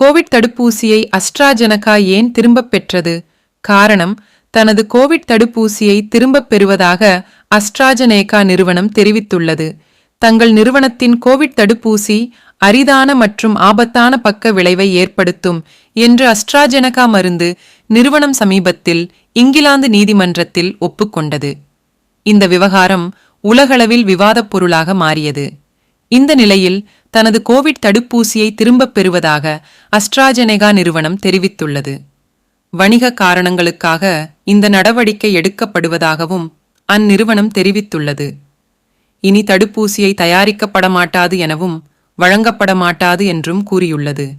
Covid தடுப்பூசியை AstraZeneca ஏன் திரும்பப் பெற்றது? காரணம் தனது கோவிட் தடுப்பூசியை திரும்பப் பெறுவதாக அஸ்ட்ராஜெனேகா நிறுவனம் தெரிவித்துள்ளது. தங்கள் நிறுவனத்தின் கோவிட் தடுப்பூசி அரிதான மற்றும் ஆபத்தான பக்க விளைவை ஏற்படுத்தும் என்று அஸ்ட்ராஜெனகா மருந்து நிறுவனம் சமீபத்தில் இங்கிலாந்து நீதிமன்றத்தில் ஒப்புக்கொண்டது. இந்த விவகாரம் உலகளவில் விவாதப் பொருளாக மாறியது. இந்த நிலையில் தனது கோவிட் தடுப்பூசியை திரும்பப் பெறுவதாக அஸ்ட்ராஜெனெகா நிறுவனம் தெரிவித்துள்ளது. வணிக காரணங்களுக்காக இந்த நடவடிக்கை எடுக்கப்படுவதாகவும் அந்நிறுவனம் தெரிவித்துள்ளது. இனி தடுப்பூசியை தயாரிக்கப்பட மாட்டாது எனவும் வழங்கப்பட மாட்டாது என்றும் கூறியுள்ளது.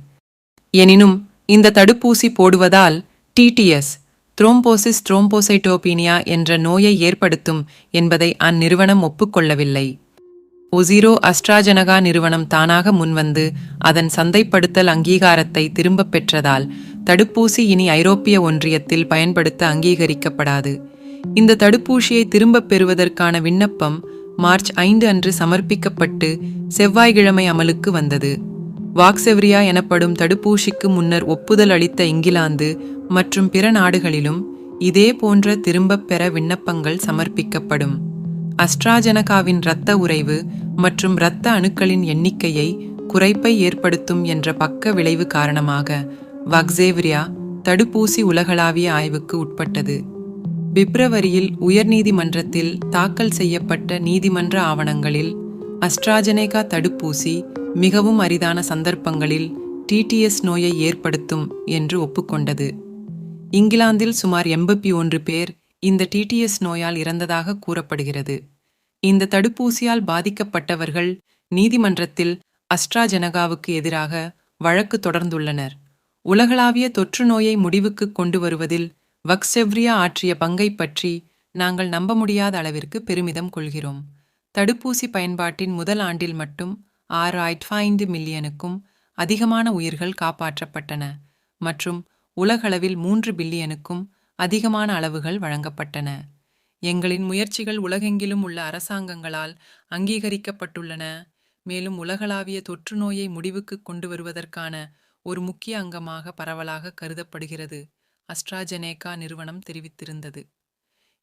எனினும் இந்த தடுப்பூசி போடுவதால் டிடிஎஸ் த்ரோம்போசிஸ் த்ரோம்போசைட்டோபீனியா என்ற நோயை ஏற்படுத்தும் என்பதை அந்நிறுவனம் ஒப்புக்கொள்ளவில்லை. ஒசிரோ அஸ்ட்ராஜெனகா நிறுவனம் தானாக முன்வந்து அதன் சந்தைப்படுத்தல் அங்கீகாரத்தை திரும்பப் பெற்றதால் தடுப்பூசி இனி ஐரோப்பிய ஒன்றியத்தில் பயன்படுத்த அங்கீகரிக்கப்படாது. இந்த தடுப்பூசியை திரும்பப் பெறுவதற்கான விண்ணப்பம் மார்ச் ஐந்து அன்று சமர்ப்பிக்கப்பட்டு செவ்வாய்க்கிழமை அமலுக்கு வந்தது. வாக்செவ்ரியா எனப்படும் தடுப்பூசிக்கு முன்னர் ஒப்புதல் அளித்த இங்கிலாந்து மற்றும் பிற நாடுகளிலும் இதே போன்ற திரும்பப் பெற விண்ணப்பங்கள் சமர்ப்பிக்கப்படும். அஸ்ட்ராஜெனகாவின் இரத்த உறைவு மற்றும் இரத்த அணுக்களின் எண்ணிக்கையை குறைப்பை ஏற்படுத்தும் என்ற பக்க விளைவு காரணமாக வக்சேவ்ரியா தடுப்பூசி உலகளாவிய ஆய்வுக்கு உட்பட்டது. பிப்ரவரியில் உயர்நீதிமன்றத்தில் தாக்கல் செய்யப்பட்ட நீதிமன்ற ஆவணங்களில் அஸ்ட்ராஜெனேகா தடுப்பூசி மிகவும் அரிதான சந்தர்ப்பங்களில் டிடிஎஸ் நோயை ஏற்படுத்தும் என்று ஒப்புக்கொண்டது. இங்கிலாந்தில் சுமார் எண்பத்தி ஒன்று பேர் இந்த டிடிஎஸ் நோயால் இறந்ததாக கூறப்படுகிறது. இந்த தடுப்பூசியால் பாதிக்கப்பட்டவர்கள் நீதிமன்றத்தில் அஸ்ட்ராஜெனகாவுக்கு எதிராக வழக்கு தொடர்ந்துள்ளனர். உலகளாவிய தொற்று நோயை முடிவுக்கு கொண்டு வருவதில் வக்செவ்ரியா ஆற்றிய பங்கை பற்றி நாங்கள் நம்ப முடியாத அளவிற்கு பெருமிதம் கொள்கிறோம். தடுப்பூசி பயன்பாட்டின் முதல் ஆண்டில் மட்டும் ஆறு ஐந்து மில்லியனுக்கும் அதிகமான உயிர்கள் காப்பாற்றப்பட்டன. மற்றும் உலகளவில் மூன்று பில்லியனுக்கும் அதிகமான அளவுகள் வழங்கப்பட்டன. எங்களின் முயற்சிகள் உலகெங்கிலும் உள்ள அரசாங்கங்களால் அங்கீகரிக்கப்பட்டுள்ளன. மேலும் உலகளாவிய தொற்று நோயை முடிவுக்கு கொண்டு வருவதற்கான ஒரு முக்கிய அங்கமாக பரவலாக கருதப்படுகிறது அஸ்ட்ராஜெனேகா நிறுவனம் தெரிவித்திருந்தது.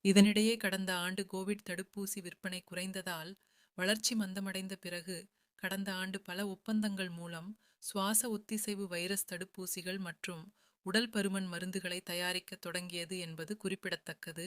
இதனிடையே கடந்த ஆண்டு கோவிட் தடுப்பூசி விற்பனை குறைந்ததால் வளர்ச்சி மந்தமடைந்த பிறகு கடந்த ஆண்டு பல ஒப்பந்தங்கள் மூலம் சுவாச ஒத்திசைவு வைரஸ் தடுப்பூசிகள் மற்றும் உடல் பருமன் மருந்துகளை தயாரிக்க தொடங்கியது என்பது குறிப்பிடத்தக்கது.